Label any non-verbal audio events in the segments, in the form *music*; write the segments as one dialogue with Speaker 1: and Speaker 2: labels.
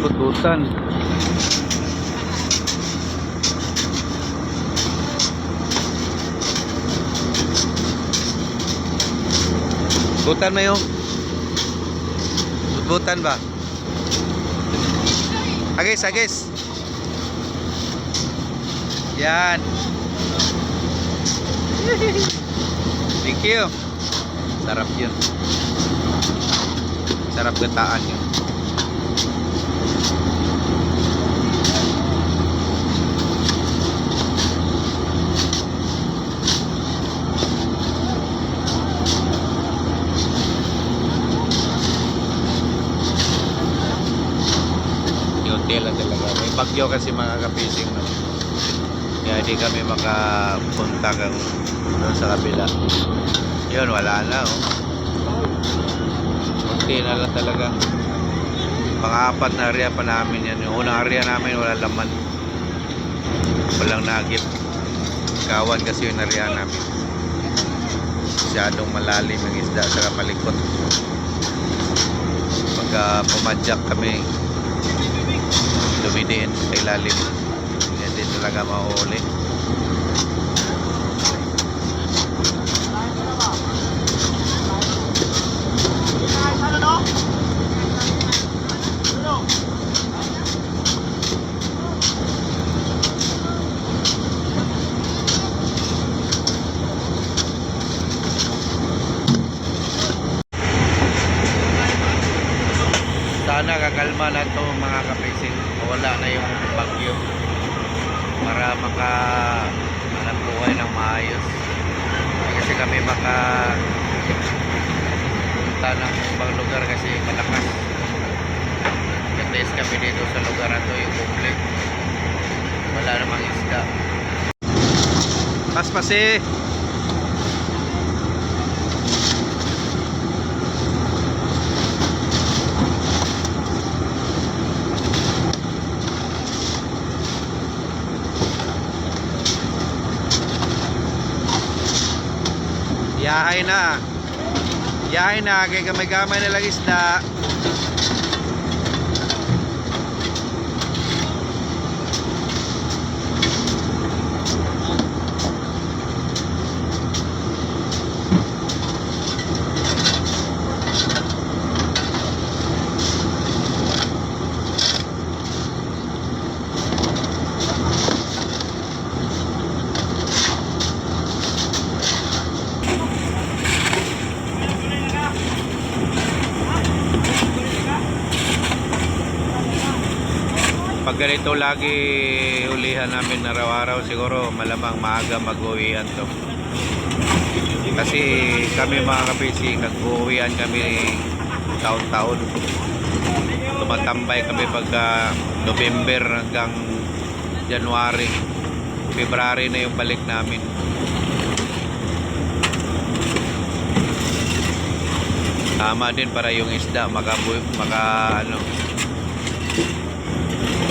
Speaker 1: Ayun, bututan. Bututan mo yung Bututan ba? Agis, agis. Yan. Thank you. Sarap yun. Sarap gataan yun. Yung tela talaga. Bagyo kasi mga kapising no. Kaya di kami makapunta kang doon sa kabila. Yun, wala na oh. Kunti na lang talaga. Pang-apat na area pa namin yan. Yung unang area namin wala laman. Walang nagip. Kawan kasi yung area namin. Masyadong malalim ang isda sa malikot. Pagka pumadyak kami, dumidiin sa ilalim. Hindi talaga mahuli. Kakalma na to mga kapising. Wala na yung bagyo. Para maka hanap buhay ng maayos. Kasi kami maka punta ng ibang lugar kasi malakas. Katest kami dito sa lugar na to yung bukle. Wala namang isda. Paspasi! Yahay na. Yahay na kay gamay-gamay na lang isda. Ganito lagi ulihan namin araw-araw siguro malamang maaga mag-uwian to. Kasi kami mga kapising nag-uwian kami taon-taon. Tumatambay kami pagka November hanggang January. February na yung balik namin. Tama din para yung isda maka, maka ano,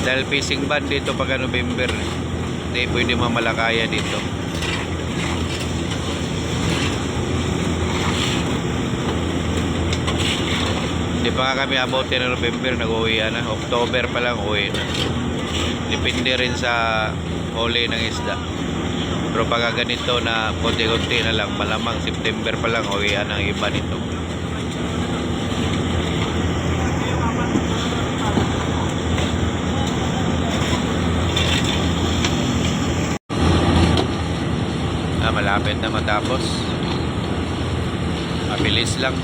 Speaker 1: dahil fishing ban dito pagka November hindi pwede mamalakaya dito. Hindi pa nga kami abuti ng November nag-uwi na October pa lang uwi na. Depende rin sa huli ng isda. Pero pagka ganito na konti-konti na lang malamang September pa lang uwi ang iba nito malapit na matapos. Mabilis lang.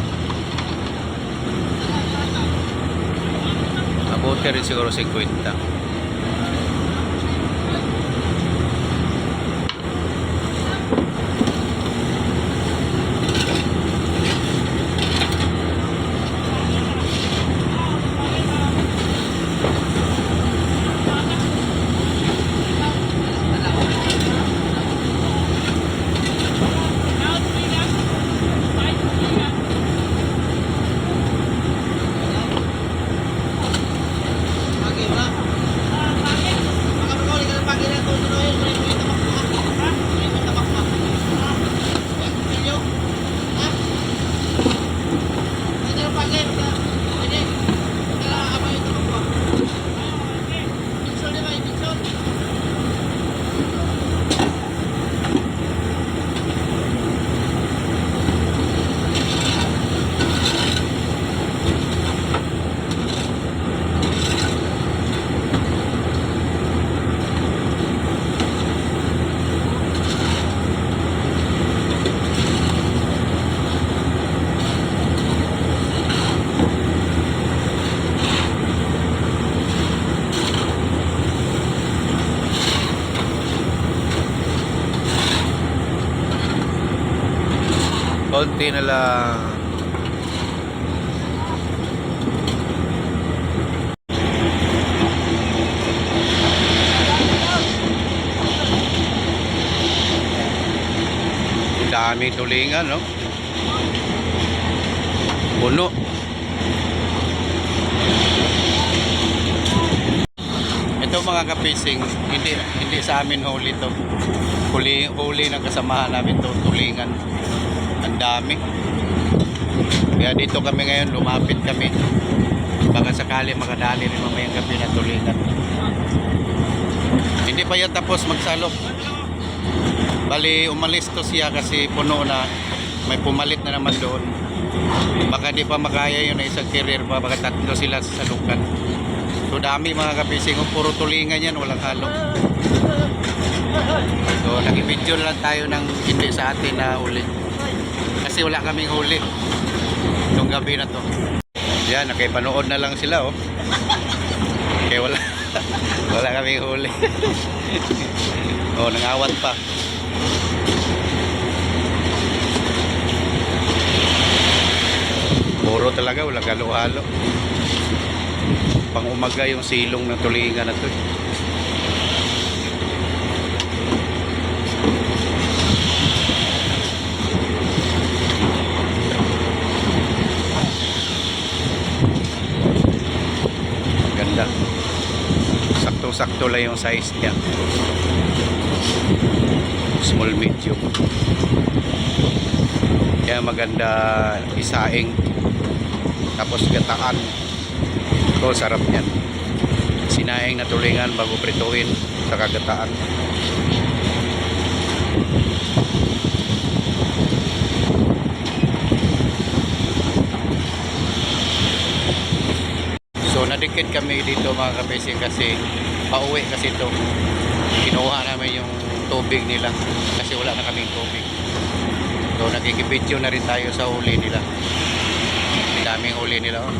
Speaker 1: Mabuti rin siguro 50. Konti na lang. Dami tulingan, no? Puno. Ito mga kapising, hindi hindi sa amin huli to. Huli, huli ng kasamahan namin to, tulingan. Ang dami. Kaya dito kami ngayon, lumapit kami. Baka sakali makadali rin mamayang gabi na tulingan. Hindi pa yan tapos magsalok. Bali, umalis to siya kasi puno na. May pumalit na naman doon. Baka di pa makaya yun na isang career pa. Baka tatlo sila sa salukan. So dami mga kapising. Puro tulingan yan, walang halo. So nag-video na lang tayo ng hindi sa atin na uli. Kasi wala kaming huli. Nung gabi na to. Yan, nakipanood na lang sila oh. Kaya wala. *laughs* wala kaming huli. *laughs* oh, nangawat pa. Puro talaga, walang halo-halo. Pang umaga yung silong ng tulingan na to. Eh. Ganda. Sakto-sakto lang yung size niya. Small medium. Kaya maganda isaing. Tapos gataan. Ito sarap niyan. Sinaing na tulingan bago prituin sa kagataan. So nadikit kami dito mga kapising kasi pauwi kasi ito. Kinuha namin yung tubig nila kasi wala na kaming tubig. So nakikibidyo na rin tayo sa huli nila. Ang daming huli nila. Oh.